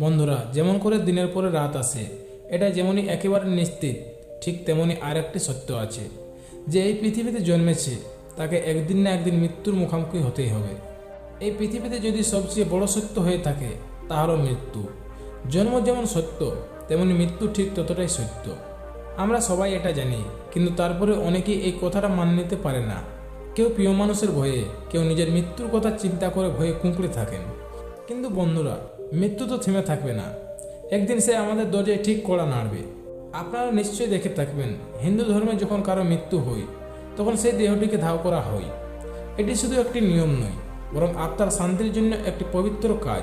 বন্ধুরা, যেমন করে দিনের পরে রাত আসে, এটা যেমনই একেবারে নিশ্চিত, ঠিক তেমনি আরেকটি সত্য আছে। যে এই পৃথিবীতে জন্মেছে, তাকে একদিন না একদিন মৃত্যুর মুখোমুখি হতেই হবে। এই পৃথিবীতে যদি সবচেয়ে বড় সত্য হয়ে থাকে তা হলো মৃত্যু। জন্ম যেমন সত্য, তেমনি মৃত্যু ঠিক ততটাই সত্য। আমরা সবাই এটা জানি, কিন্তু তারপরে অনেকেই এই কথাটা মান নিতে পারে না। কেউ প্রিয় মানুষের ভয়ে, কেউ নিজের মৃত্যুর কথা চিন্তা করে ভয়ে কুঁকড়ে থাকেন। কিন্তু বন্ধুরা মৃত্যু তো থেমে থাকবে না। একদিন সে আমাদের দরজায় ঠিক করা নাড়বে। আপনারা নিশ্চয়ই দেখে থাকবেন, হিন্দু ধর্মে যখন কারও মৃত্যু হয়, তখন সেই দেহটিকে ধাও করা হয়। এটি শুধু একটি নিয়ম নয়, বরং আত্মার শান্তির জন্য একটি পবিত্র কাজ।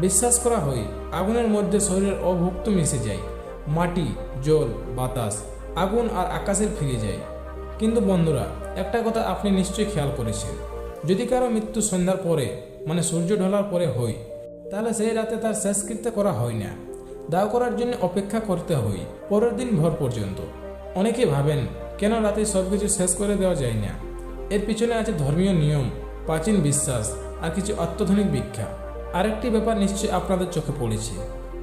বিশ্বাস করা হয়, আগুনের মধ্যে শরীরের অভুক্ত মিশে যায়। মাটি, জল, বাতাস, আগুন আর আকাশের ফিরে যায়। কিন্তু বন্ধুরা, একটা কথা আপনি নিশ্চয়ই খেয়াল করেছেন। যদি কারও মৃত্যু সন্ধ্যার পরে মানে সূর্য ঢলার পরে হয় তাহলে সেই রাতে তার শেষকৃত্য করা হয় না। দাও করার জন্য অপেক্ষা করতে হয়, পরের দিন ভোর পর্যন্ত। অনেকে ভাবেন, কেন রাতে সবকিছু শেষ করে দেওয়া যায় না? এর পিছনে আছে ধর্মীয় নিয়ম, প্রাচীন বিশ্বাস, আর কিছু অত্যাধুনিক ব্যাখ্যা আরেকটি ব্যাপার নিশ্চয়ই আপনাদের চোখে পড়েছে।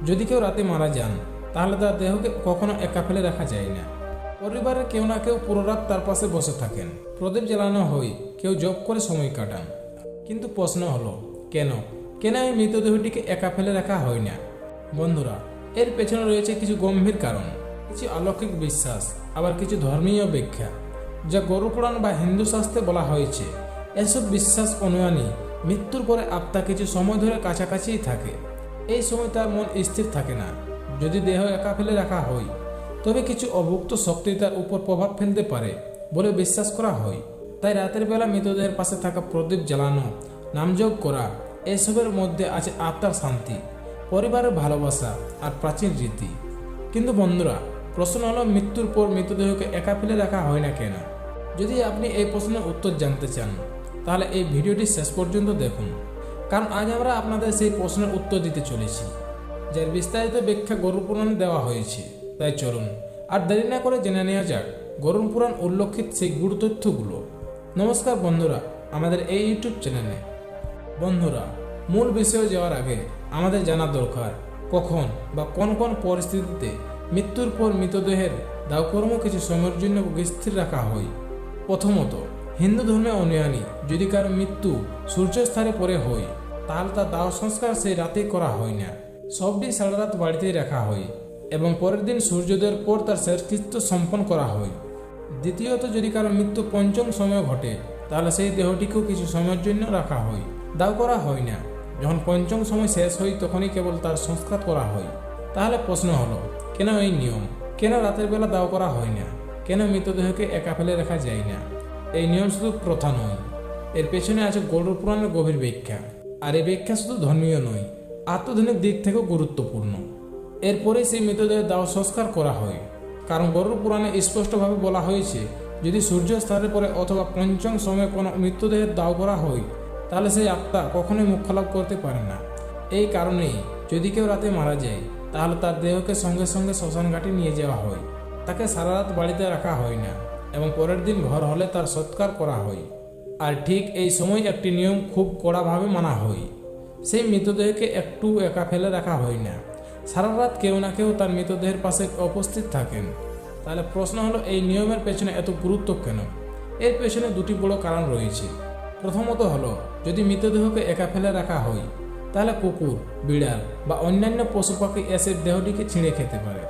যদি কেউ রাতে মারা যান, তাহলে তার দেহকে কখনো একা ফেলে রাখা যায় না। পরিবারের কেউ না কেউ পুরো রাত তার পাশে বসে থাকেন। প্রদীপ জ্বালানো হয়, কেউ জব করে সময় কাটান। কিন্তু প্রশ্ন হলো, কেন? কেন এই মৃতদেহটিকে একা ফেলে রাখা হয় না। বন্ধুরা, এর পেছনে রয়েছে কিছু গম্ভীর কারণ, কিছু অলৌকিক বিশ্বাস, আবার কিছু ধর্মীয় ব্যাখ্যা, যা গরু পুরাণ বা হিন্দু শাস্ত্রে বলা হয়েছে। এসব বিশ্বাস অনুয়ানী মৃত্যুর পরে আত্মা কিছু সময় ধরে কাছাকাছিই থাকে। এই সময় তার মন স্থির থাকে না। যদি দেহ একা ফেলে রাখা হয়, তবে কিছু অভুক্ত শক্তি তার উপর প্রভাব ফেলতে পারে বলে বিশ্বাস করা হয়। তাই রাতের বেলা মৃতদেহের পাশে থাকা প্রদীপ জ্বালানো নামযোগ করা এসবের মধ্যে আছে আত্মার শান্তি পরিবারের ভালোবাসা আর প্রাচীন রীতি। কিন্তু বন্ধুরা, প্রশ্ন হলো, মৃত্যুর পর মৃতদেহকে একা ফেলে রাখা হয় না কেন? যদি আপনি এই প্রশ্নের উত্তর জানতে চান, তাহলে এই ভিডিওটি শেষ পর্যন্ত দেখুন। কারণ আজ আমরা আপনাদের সেই প্রশ্নের উত্তর দিতে চলেছি, যার বিস্তারিত ব্যাখ্যা গরু পুরাণে দেওয়া হয়েছে। তাই চলুন, আর দেরি না করে জেনে নেওয়া যাক গরুণ পুরাণ উল্লেখিত সেই গুরু তথ্যগুলো নমস্কার বন্ধুরা, আমাদের এই ইউটিউব চ্যানেলে। বন্ধুরা, মূল বিষয়ে যাওয়ার আগে আমাদের জানা দরকার, কখন বা কোন কোন পরিস্থিতিতে মৃত্যুর পর মৃতদেহের দাওকর্ম কিছু সময়ের জন্য স্থির রাখা হয়। প্রথমত, হিন্দু ধর্মে অনুয়ানী, যদি কারও মৃত্যু সূর্যস্থানে পরে হয়, তাহলে তার দাহ সংস্কার সেই রাতেই করা হয় না। সবটি সারা রাত বাড়িতেই রাখা হয় এবং পরের দিন সূর্যোদয়ের পর তার শেষকৃত্য সম্পন্ন করা হয়। দ্বিতীয়ত, যদি কারও মৃত্যু পঞ্চম সময় ঘটে, তাহলে সেই দেহটিকেও কিছু সময়ের জন্য রাখা হয়। দাও করা হয় না। যখন পঞ্চম সময় শেষ হয়, তখনই কেবল তার সংস্কার করা হয়। তাহলে প্রশ্ন হলো, কেন এই নিয়ম? কেন রাতের বেলা দাও করা হয় না? কেন মৃতদেহকে একা ফেলে রাখা যায় না? এই নিয়ম শুধু প্রথা নয়। এর পেছনে আছে গরুর পুরাণের গভীর ব্যাখ্যা। আর এই ব্যাখ্যা শুধু ধর্মীয় নয় আত্মধনিক দিক থেকেও গুরুত্বপূর্ণ। এরপরে সেই মৃতদেহের দাহ সংস্কার করা হয়। কারণ গরুর পুরাণে স্পষ্টভাবে বলা হয়েছে, যদি সূর্য স্তরের পরে অথবা পঞ্চম সময়ে কোনো মৃতদেহের দাও করা হয় তাহলে সেই আত্মা কখনোই মুখ্য লাভ করতে পারে না। এই কারণেই যদি কেউ রাতে মারা যায়, তাহলে তার দেহকে সঙ্গে সঙ্গে শ্মশান ঘাটে নিয়ে যাওয়া হয়। তাকে সারা রাত বাড়িতে রাখা হয় না এবং পরের দিন ঘর হলে তার সৎকার করা হয়। আর ঠিক এই সময় একটি নিয়ম খুব কড়াভাবে মানা হয়। সেই মৃতদেহকে একটু একা ফেলে রাখা হয় না। সারা রাত কেউ না কেউ তার মৃতদেহের পাশে উপস্থিত থাকেন। তাহলে প্রশ্ন হলো, এই নিয়মের পেছনে এত গুরুত্ব কেন? এর পেছনে দুটি বড় কারণ রয়েছে। প্রথমত হলো, যদি মৃতদেহকে একা ফেলে রাখা হয়, তাহলে কুকুর, বিড়াল বা অন্যান্য পশু পাখি এসে দেহটিকে ছিঁড়ে খেতে পারে।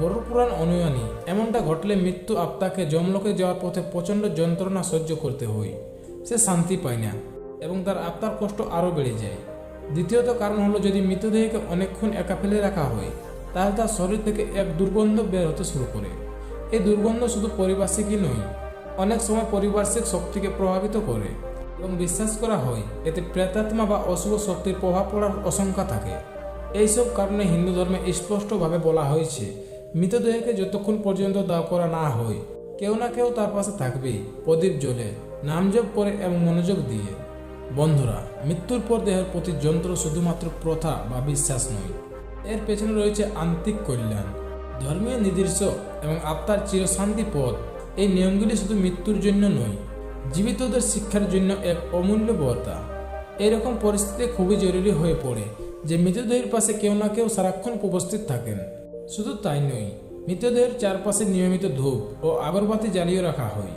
গরুর পুরাণ অনুয়ানী এমনটা ঘটলে মৃত্যু আত্মাকে জমলোকে যাওয়ার পথে প্রচণ্ড যন্ত্রণা সহ্য করতে হয়। সে শান্তি পায় না এবং তার আত্মার কষ্ট আরও বেড়ে যায়। দ্বিতীয়ত কারণ হলো, যদি মৃতদেহকে অনেকক্ষণ একা ফেলে রাখা হয়, তাহলে তার শরীর থেকে এক দুর্গন্ধ বের হতে শুরু করে। এই দুর্গন্ধ শুধু পরিবার্ষিকই নয়, অনেক সময় পরিপার্শ্বিক শক্তিকে প্রভাবিত করে। এবং বিশ্বাস করা হয়, এতে প্রেতাত্মা বা অশুভ শক্তির প্রভাব পড়ার আশঙ্কা থাকে। এইসব কারণে হিন্দু ধর্মে স্পষ্টভাবে বলা হয়েছে, মৃতদেহকে যতক্ষণ পর্যন্ত দাও করা না হয়, কেউ না কেউ তার পাশে থাকবে প্রদীপ জ্বলে নামজপ করে এবং মনোযোগ দিয়ে। বন্ধুরা, মৃত্যুর পর দেহের প্রতি যন্ত্র শুধুমাত্র প্রথা বা বিশ্বাস নয়, এর পেছনে রয়েছে আন্তিক কল্যাণ। ধর্মীয় নির্দিষ্ট এবং আত্মার চিরশান্তি পথ, এই নিয়মগুলি শুধু মৃত্যুর জন্য নয় জীবিতদের শিক্ষার জন্য এক অমূল্য বার্তা। এরকম পরিস্থিতি খুবই জরুরি হয়ে পড়ে যে মৃতদেহের পাশে কেউ না কেউ সারাক্ষণ উপস্থিত থাকেন। শুধু তাই নয় মৃতদেহের চারপাশে নিয়মিত ধূপ ও আগরবাতি জ্বালিয়ে রাখা হয়,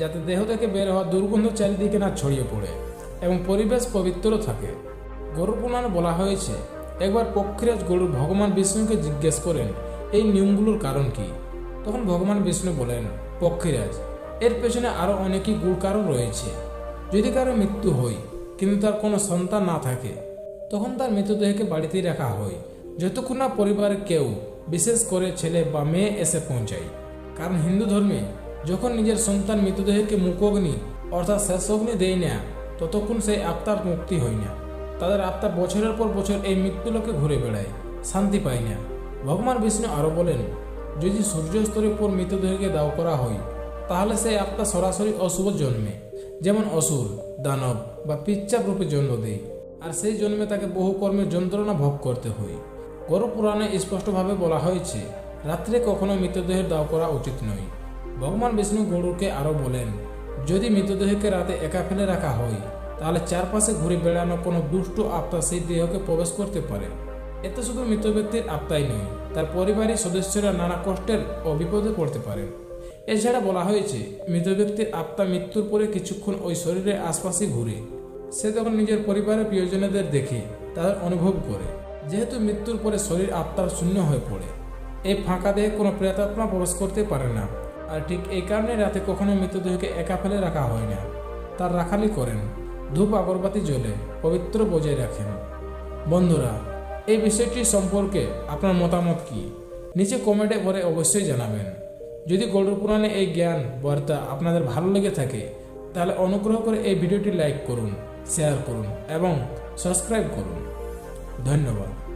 যাতে দেহ থেকে বের হওয়া দুর্গন্ধ চারিদিকে না ছড়িয়ে পড়ে এবং পরিবেশ পবিত্র থাকে। গরু পুরাণে বলা হয়েছে, একবার পক্ষীরাজ গরুর ভগবান বিষ্ণুকে জিজ্ঞেস করেন, এই নিয়মগুলোর কারণ কি? তখন ভগবান বিষ্ণু বলেন, পক্ষীরাজ এর পেছনে আরও অনেকই গুড় কারণ রয়েছে। যদি কারও মৃত্যু হয়, কিন্তু তার কোনো সন্তান না থাকে, তখন তার মৃতদেহকে বাড়িতেই রাখা হয়। যতক্ষণ না পরিবারের কেউ, বিশেষ করে ছেলে বা মেয়ে এসে পৌঁছায়। কারণ হিন্দু ধর্মে, যখন নিজের সন্তান মৃতদেহকে মুখগ্নি অর্থাৎ শেষগ্নি দেয় না, ততক্ষণ সেই আত্মার মুক্তি হয় না। তাদের আত্মা বছরের পর বছর এই মৃত্যুলোকে ঘুরে বেড়ায়, শান্তি পায় না। ভগবান বিষ্ণু আরও বলেন, যদি সূর্যস্তরের পর মৃতদেহকে দাও করা হয় তাহলে সেই আত্মা সরাসরি অশুভ জন্মে, যেমন অসুর, দানব বা পিচ্চাপ রূপে জন্ম দেয়। আর সেই জন্মে তাকে বহু কর্মের যন্ত্রণা ভোগ করতে হয়। গরু পুরাণে স্পষ্টভাবে বলা হয়েছে, রাত্রে কখনো মৃতদেহের দাও করা উচিত নয়। ভগবান বিষ্ণু গরুকে আরও বলেন, যদি মৃতদেহকে রাতে একা ফেলে রাখা হয়, তাহলে চারপাশে ঘুরে বেড়ানো কোনো দুষ্ট আত্মা সেই দেহকে প্রবেশ করতে পারে। এতে শুধু মৃত ব্যক্তির আত্মাই নয়, তার পরিবারের সদস্যরা নানা কষ্টের ও বিপদে পড়তে পারেন। এছাড়া বলা হয়েছে, মৃত ব্যক্তির আত্মা মৃত্যুর পরে কিছুক্ষণ ওই শরীরের আশপাশে ঘুরে। সে তখন নিজের পরিবারের প্রিয়জনেদের দেখে তাদের অনুভব করে, যেহেতু মৃত্যুর পরে শরীর আত্মার শূন্য হয়ে পড়ে। এই ফাঁকা দেহে কোনো প্রেতাত্মা প্রবেশ করতে পারে না। আর ঠিক এই কারণে রাতে কখনো মৃতদেহকে একা ফেলে রাখা হয় না। তার রাখালি করেন, ধূপ আগরবাতি জ্বলে পবিত্র বজায় রাখেন। বন্ধুরা, এই বিষয়টি সম্পর্কে আপনার মতামত কি? নিচে কমেন্টে পরে অবশ্যই জানাবেন। যদি গল্প পুরাণে এই জ্ঞান বার্তা আপনাদের ভালো লেগে থাকে, তাহলে অনুগ্রহ করে এই ভিডিওটি লাইক করুন, শেয়ার করুন এবং সাবস্ক্রাইব করুন। ধন্যবাদ।